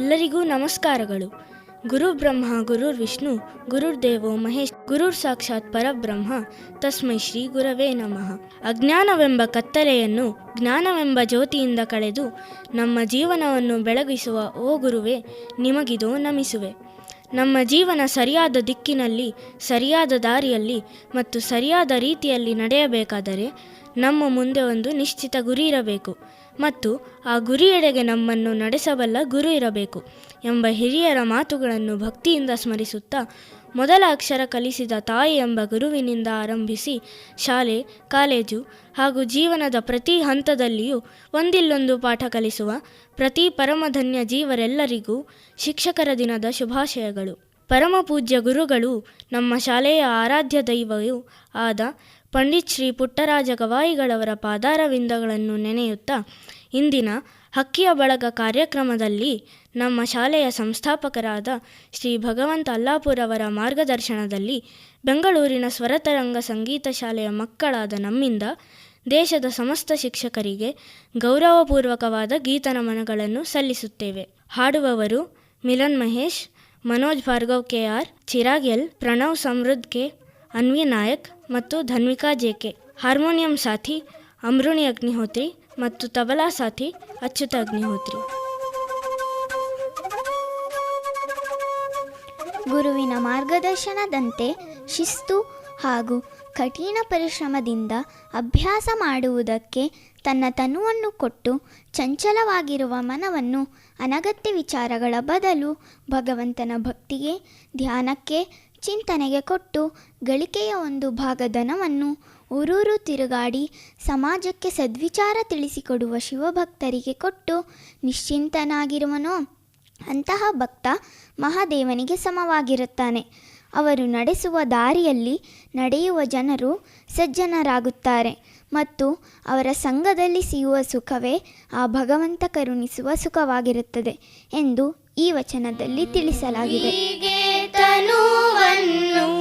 ಎಲ್ಲರಿಗೂ ನಮಸ್ಕಾರಗಳು. ಗುರು ಬ್ರಹ್ಮ ಗುರುರ್ ವಿಷ್ಣು ಗುರುರ್ದೇವೋ ಮಹೇಶ್ ಗುರುರ್ ಸಾಕ್ಷಾತ್ ಪರಬ್ರಹ್ಮ, ತಸ್ಮೈ ಶ್ರೀ ಗುರವೇ ನಮಃ. ಅಜ್ಞಾನವೆಂಬ ಕತ್ತಲೆಯನ್ನು, ಜ್ಞಾನವೆಂಬ ಜ್ಯೋತಿಯಿಂದ ಕಳೆದು ನಮ್ಮ ಜೀವನವನ್ನು ಬೆಳಗಿಸುವ ಓ ಗುರುವೇ, ನಿಮಗಿದೋ ನಮಿಸುವೆ. ನಮ್ಮ ಜೀವನ ಸರಿಯಾದ ದಿಕ್ಕಿನಲ್ಲಿ, ಸರಿಯಾದ ದಾರಿಯಲ್ಲಿ ಮತ್ತು ಸರಿಯಾದ ರೀತಿಯಲ್ಲಿ ನಡೆಯಬೇಕಾದರೆ ನಮ್ಮ ಮುಂದೆ ಒಂದು ನಿಶ್ಚಿತ ಗುರಿ ಇರಬೇಕು. ಮತ್ತು ಆ ಗುರಿಯೆಡೆಗೆ ನಮ್ಮನ್ನು ನಡೆಸಬಲ್ಲ ಗುರು ಇರಬೇಕು ಎಂಬ ಹಿರಿಯರ ಮಾತುಗಳನ್ನು ಭಕ್ತಿಯಿಂದ ಸ್ಮರಿಸುತ್ತಾ ಮೊದಲ ಅಕ್ಷರ ಕಲಿಸಿದ ತಾಯಿ ಎಂಬ ಗುರುವಿನಿಂದ ಆರಂಭಿಸಿ ಶಾಲೆ, ಕಾಲೇಜು ಹಾಗೂ ಜೀವನದ ಪ್ರತಿ ಹಂತದಲ್ಲಿಯೂ ಒಂದಿಲ್ಲೊಂದು ಪಾಠ ಕಲಿಸುವ ಪ್ರತಿ ಪರಮಧನ್ಯ ಜೀವರೆಲ್ಲರಿಗೂ ಶಿಕ್ಷಕರ ದಿನದ ಶುಭಾಶಯಗಳು. ಪರಮಪೂಜ್ಯ ಗುರುಗಳು ನಮ್ಮ ಶಾಲೆಯ ಆರಾಧ್ಯ ದೈವವೂ ಆದ ಪಂಡಿತ್ ಶ್ರೀ ಪುಟ್ಟರಾಜ ಗವಾಯಿಗಳವರ ಪಾದಾರವಿಂದಗಳನ್ನು ನೆನೆಯುತ್ತಾ ಇಂದಿನ ಹಕ್ಕಿಯ ಬಳಗ ಕಾರ್ಯಕ್ರಮದಲ್ಲಿ ನಮ್ಮ ಶಾಲೆಯ ಸಂಸ್ಥಾಪಕರಾದ ಶ್ರೀ ಭಗವಂತ ಅಲ್ಲಾಪುರವರ ಮಾರ್ಗದರ್ಶನದಲ್ಲಿ ಬೆಂಗಳೂರಿನ ಸ್ವರತರಂಗ ಸಂಗೀತ ಶಾಲೆಯ ಮಕ್ಕಳಾದ ನಮ್ಮಿಂದ ದೇಶದ ಸಮಸ್ತ ಶಿಕ್ಷಕರಿಗೆ ಗೌರವಪೂರ್ವಕವಾದ ಗೀತನಮನಗಳನ್ನು ಸಲ್ಲಿಸುತ್ತೇವೆ. ಹಾಡುವವರು Milan Mahesh, Manoj Bhargav K R, Chirag L, Pranav Samruddh K Anvi Nayak ಮತ್ತು ಧನ್ವಿಕಾ ಜೆ ಕೆ. ಹಾರ್ಮೋನಿಯಂ ಸಾಥಿ ಅಮೃಣಿ ಅಗ್ನಿಹೋತ್ರಿ ಮತ್ತು ತಬಲಾ ಸಾಥಿ ಅಚ್ಯುತ ಅಗ್ನಿಹೋತ್ರಿ. ಗುರುವಿನ ಮಾರ್ಗದರ್ಶನದಂತೆ ಶಿಸ್ತು ಹಾಗೂ ಕಠಿಣ ಪರಿಶ್ರಮದಿಂದ ಅಭ್ಯಾಸ ಮಾಡುವುದಕ್ಕೆ ತನ್ನ ತನುವನ್ನು ಕೊಟ್ಟು ಚಂಚಲವಾಗಿರುವ ಮನವನ್ನು ಅನಗತ್ಯ ವಿಚಾರಗಳ ಬದಲು ಭಗವಂತನ ಭಕ್ತಿಗೆ, ಧ್ಯಾನಕ್ಕೆ ಚಿಂತನೆಗೆ ಕೊಟ್ಟು ಗಳಿಕೆಯ ಒಂದು ಭಾಗಧನವನ್ನು ಊರೂರು ತಿರುಗಾಡಿ ಸಮಾಜಕ್ಕೆ ಸದ್ವಿಚಾರ ತಿಳಿಸಿಕೊಡುವ ಶಿವಭಕ್ತರಿಗೆ ಕೊಟ್ಟು ನಿಶ್ಚಿಂತನಾಗಿರುವನೋ ಅಂತಹ ಭಕ್ತ ಮಹಾದೇವನಿಗೆ ಸಮವಾಗಿರುತ್ತಾನೆ. ಅವರು ನಡೆಸುವ ದಾರಿಯಲ್ಲಿ ನಡೆಯುವ ಜನರು ಸಜ್ಜನರಾಗುತ್ತಾರೆ ಮತ್ತು ಅವರ ಸಂಘದಲ್ಲಿ ಸಿಗುವ ಸುಖವೇ ಆ ಭಗವಂತ ಕರುಣಿಸುವ ಸುಖವಾಗಿರುತ್ತದೆ ಎಂದು ಈ ವಚನದಲ್ಲಿ ತಿಳಿಸಲಾಗಿದೆ. ತನುವನ್ನು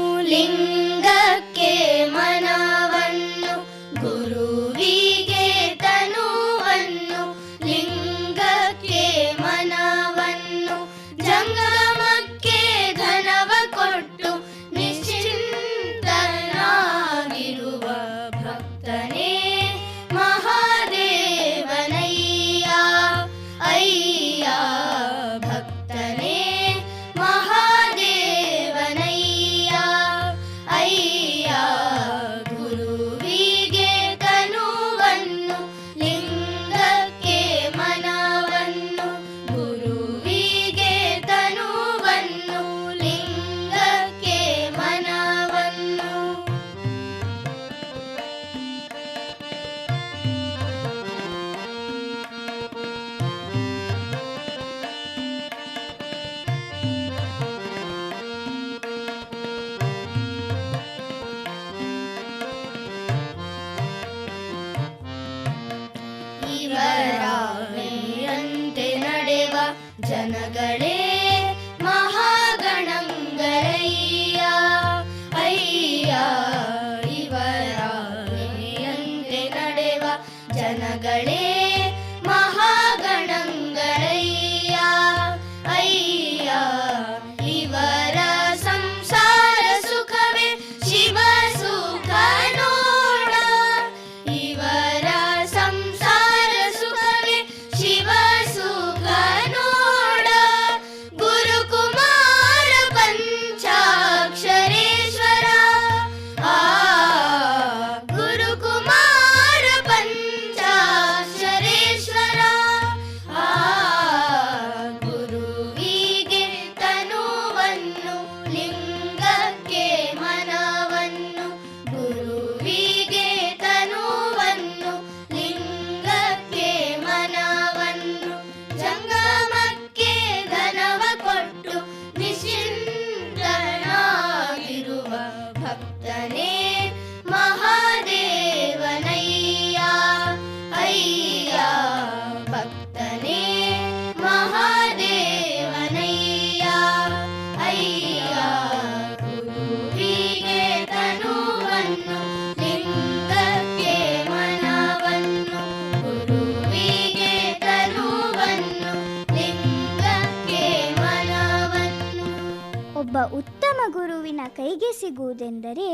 ಕೈಗೆ ಸಿಗುವುದೆಂದರೆ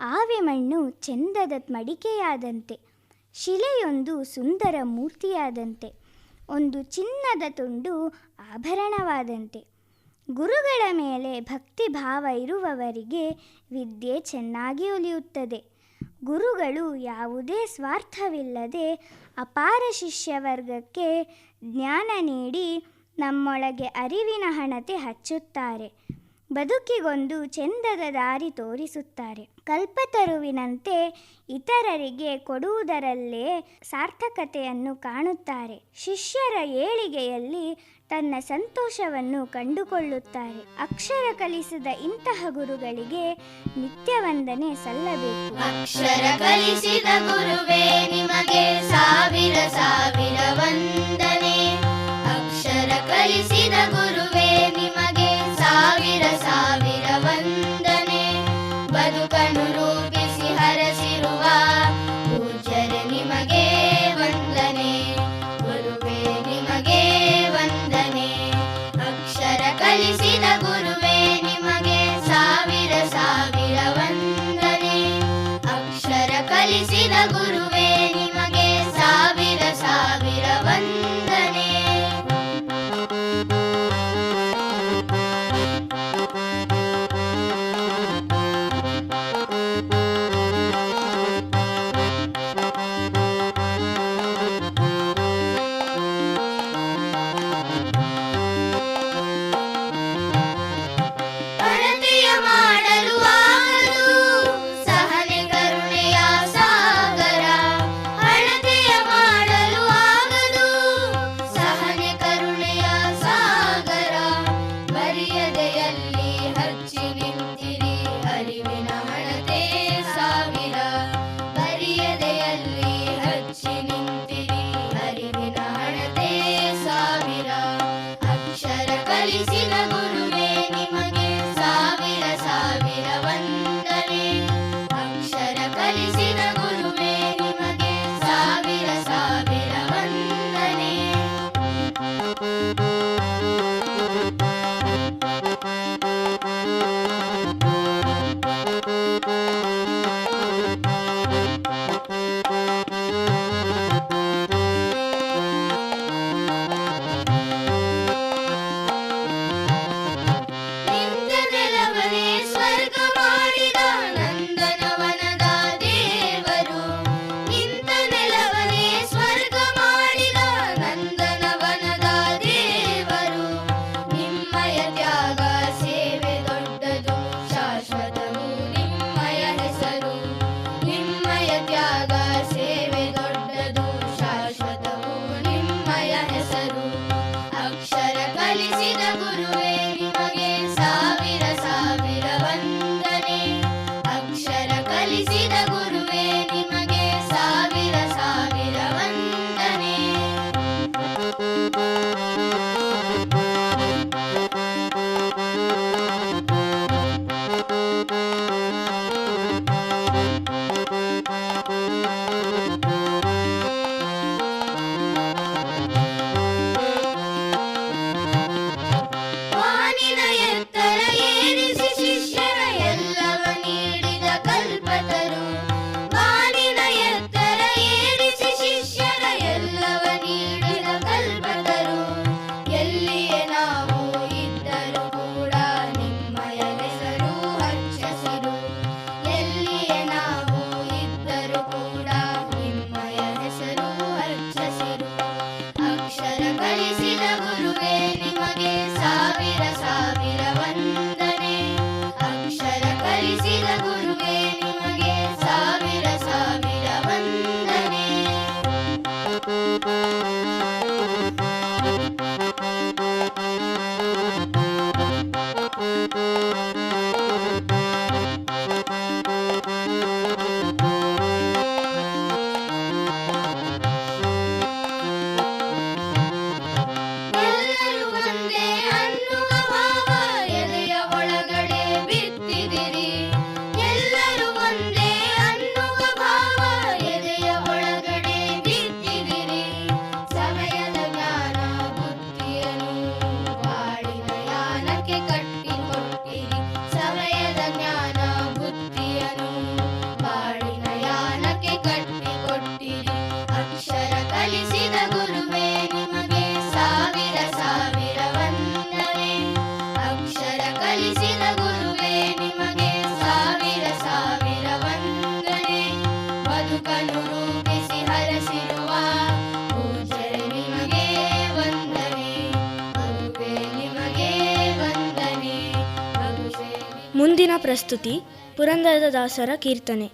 ಆವೆ ಮಣ್ಣು ಚೆಂದದ ಮಡಿಕೆಯಾದಂತೆ, ಶಿಲೆಯೊಂದು ಸುಂದರ ಮೂರ್ತಿಯಾದಂತೆ, ಒಂದು ಚಿನ್ನದ ತುಂಡು ಆಭರಣವಾದಂತೆ. ಗುರುಗಳ ಮೇಲೆ ಭಕ್ತಿ ಭಾವ ಇರುವವರಿಗೆ ವಿದ್ಯೆ ಚೆನ್ನಾಗಿ ಒಲಿಯುತ್ತದೆ. ಗುರುಗಳು ಯಾವುದೇ ಸ್ವಾರ್ಥವಿಲ್ಲದೆ ಅಪಾರ ಶಿಷ್ಯವರ್ಗಕ್ಕೆ ಜ್ಞಾನ ನೀಡಿ ನಮ್ಮೊಳಗೆ ಅರಿವಿನ ಹಣತೆ ಹಚ್ಚುತ್ತಾರೆ. ಬದುಕಿಗೊಂದು ಚೆಂದದ ದಾರಿ ತೋರಿಸುತ್ತಾರೆ. ಕಲ್ಪತರುವಿನಂತೆ ಇತರರಿಗೆ ಕೊಡುವುದರಲ್ಲೇ ಸಾರ್ಥಕತೆಯನ್ನು ಕಾಣುತ್ತಾರೆ. ಶಿಷ್ಯರ ಏಳಿಗೆಯಲ್ಲಿ ತನ್ನ ಸಂತೋಷವನ್ನು ಕಂಡುಕೊಳ್ಳುತ್ತಾರೆ. ಅಕ್ಷರ ಕಲಿಸಿದ ಇಂತಹ ಗುರುಗಳಿಗೆ ನಿತ್ಯ ವಂದನೆ ಸಲ್ಲಬೇಕು. ಅಕ್ಷರ ಕಲಿಸಿದ ಗುರುವೇ, ನಿಮಗೆ ಸಾವಿರ ಸಾವಿರ ವಂದನೆ. ಅಕ್ಷರ ಕಲಿಸಿದ ಗುರುವೇ ಅಕ್ಷರ ಕಲಿಸಿದ ಗುರುವೇ ಪ್ರಸ್ತುತಿ ಪುರಂದರದಾಸರ ಕೀರ್ತನೆ.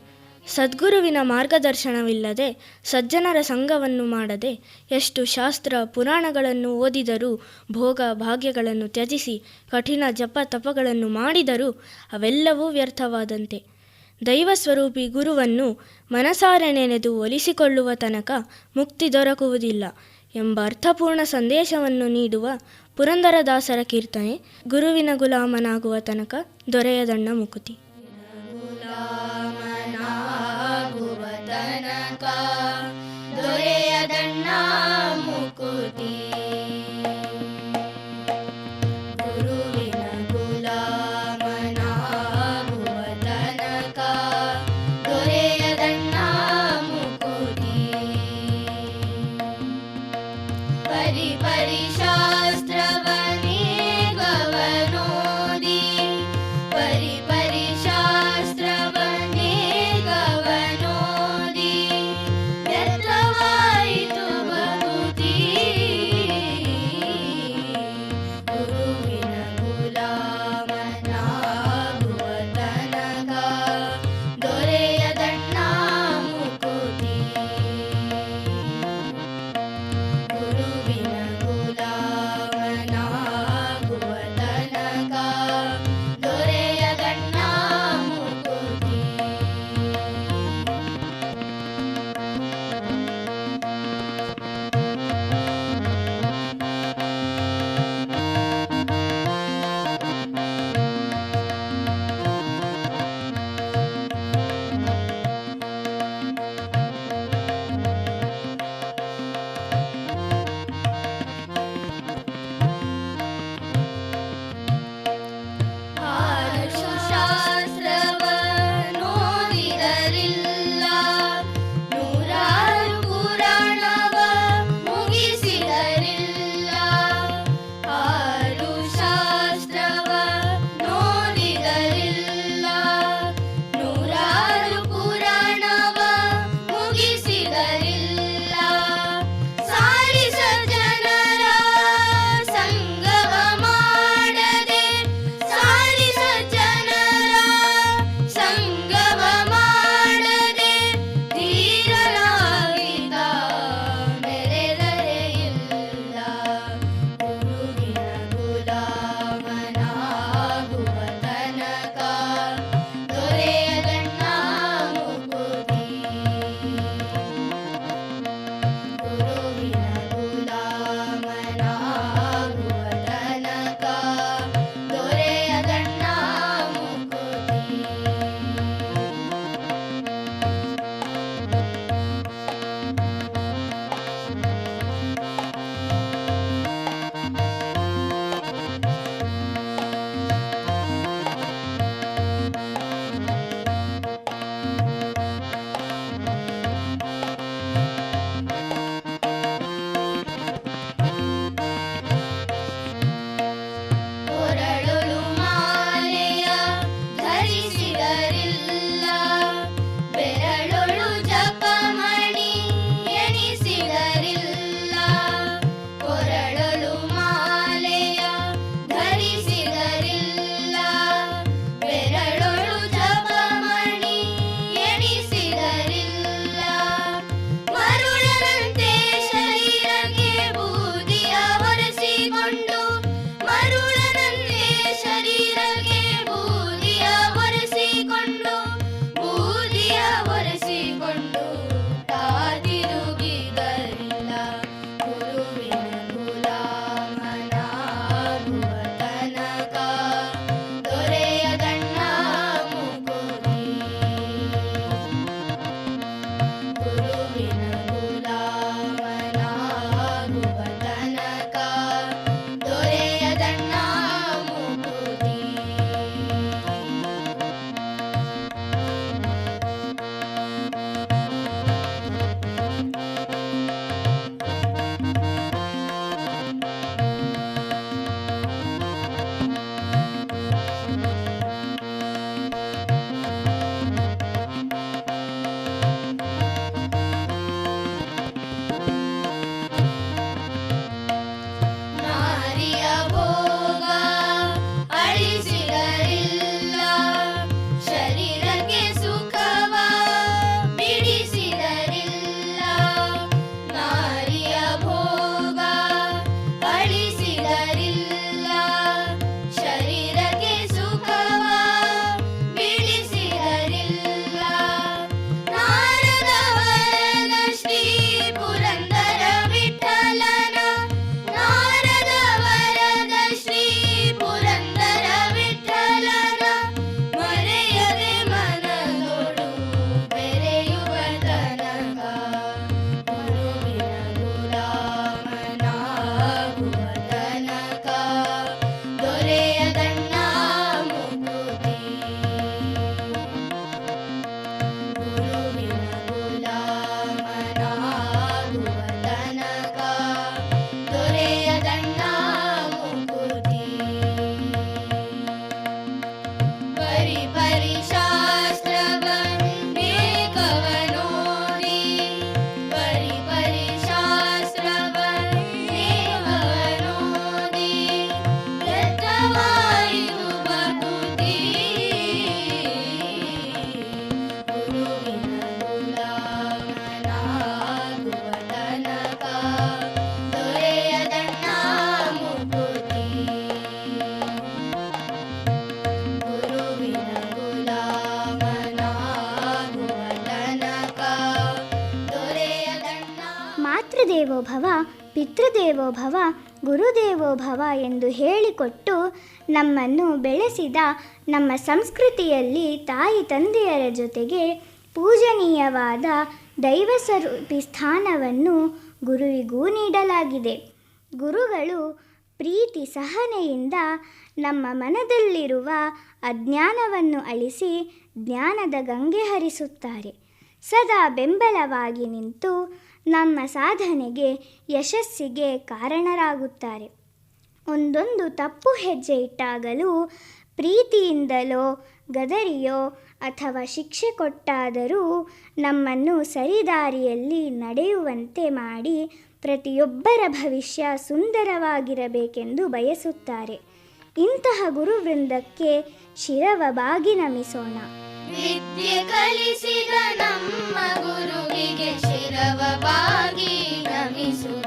ಸದ್ಗುರುವಿನ ಮಾರ್ಗದರ್ಶನವಿಲ್ಲದೆ ಸಜ್ಜನರ ಸಂಘವನ್ನು ಮಾಡದೆ ಎಷ್ಟು ಶಾಸ್ತ್ರ ಪುರಾಣಗಳನ್ನು ಓದಿದರೂ ಭೋಗ ಭಾಗ್ಯಗಳನ್ನು ತ್ಯಜಿಸಿ ಕಠಿಣ ಜಪ ತಪಗಳನ್ನು ಮಾಡಿದರೂ ಅವೆಲ್ಲವೂ ವ್ಯರ್ಥವಾದಂತೆ. ದೈವ ಸ್ವರೂಪಿ ಗುರುವನ್ನು ಮನಸಾರೆ ನೆನೆದು ಒಲಿಸಿಕೊಳ್ಳುವ ತನಕ ಮುಕ್ತಿ ದೊರಕುವುದಿಲ್ಲ ಎಂಬ ಅರ್ಥಪೂರ್ಣ ಸಂದೇಶವನ್ನು ನೀಡುವ ಪುರಂದರದಾಸರ ಕೀರ್ತನೆ ಗುರುವಿನ ಗುಲಾಮನಾಗುವ ತನಕ ದೊರೆಯದಣ್ಣ ಮುಕುತಿ. ಗುಲಾಮನಾಗುವ ತನಕ ದೊರೆಯದಣ್ಣ ಮುಕುತಿ. ಮಾತೃದೇವೋಭವ ಗುರುದೇವೋ ಭವ ಎಂದು ಹೇಳಿಕೊಟ್ಟು ನಮ್ಮನ್ನು ಬೆಳೆಸಿದ ನಮ್ಮ ಸಂಸ್ಕೃತಿಯಲ್ಲಿ ತಾಯಿ ತಂದೆಯರ ಜೊತೆಗೆ ಪೂಜನೀಯವಾದ ದೈವ ಸ್ವರೂಪಿ ಸ್ಥಾನವನ್ನು ಗುರುವಿಗೂ ನೀಡಲಾಗಿದೆ. ಗುರುಗಳು ಪ್ರೀತಿ ಸಹನೆಯಿಂದ ನಮ್ಮ ಮನದಲ್ಲಿರುವ ಅಜ್ಞಾನವನ್ನು ಅಳಿಸಿ ಜ್ಞಾನದ ಗಂಗೆ ಹರಿಸುತ್ತಾರೆ. ಸದಾ ಬೆಂಬಲವಾಗಿ ನಿಂತು ನಮ್ಮ ಸಾಧನೆಗೆ ಯಶಸ್ಸಿಗೆ ಕಾರಣರಾಗುತ್ತಾರೆ. ಒಂದೊಂದು ತಪ್ಪು ಹೆಜ್ಜೆ ಇಟ್ಟಾಗಲೂ ಪ್ರೀತಿಯಿಂದಲೋ, ಗದರಿಯೋ ಅಥವಾ ಶಿಕ್ಷೆ ಕೊಟ್ಟಾದರೂ ನಮ್ಮನ್ನು ಸರಿದಾರಿಯಲ್ಲಿ ನಡೆಯುವಂತೆ ಮಾಡಿ ಪ್ರತಿಯೊಬ್ಬರ ಭವಿಷ್ಯ ಸುಂದರವಾಗಿರಬೇಕೆಂದು ಬಯಸುತ್ತಾರೆ. ಇಂತಹ ಗುರುವೃಂದಕ್ಕೆ ಶಿರವ ಬಾಗಿ ನಮಿಸೋಣ. ವಿದ್ಯೆ ಕಲಿಸಿದ ನಮ್ಮ ಗುರುವಿಗೆ ಶಿರವ ಬಾಗಿ ನಮಿಸುವ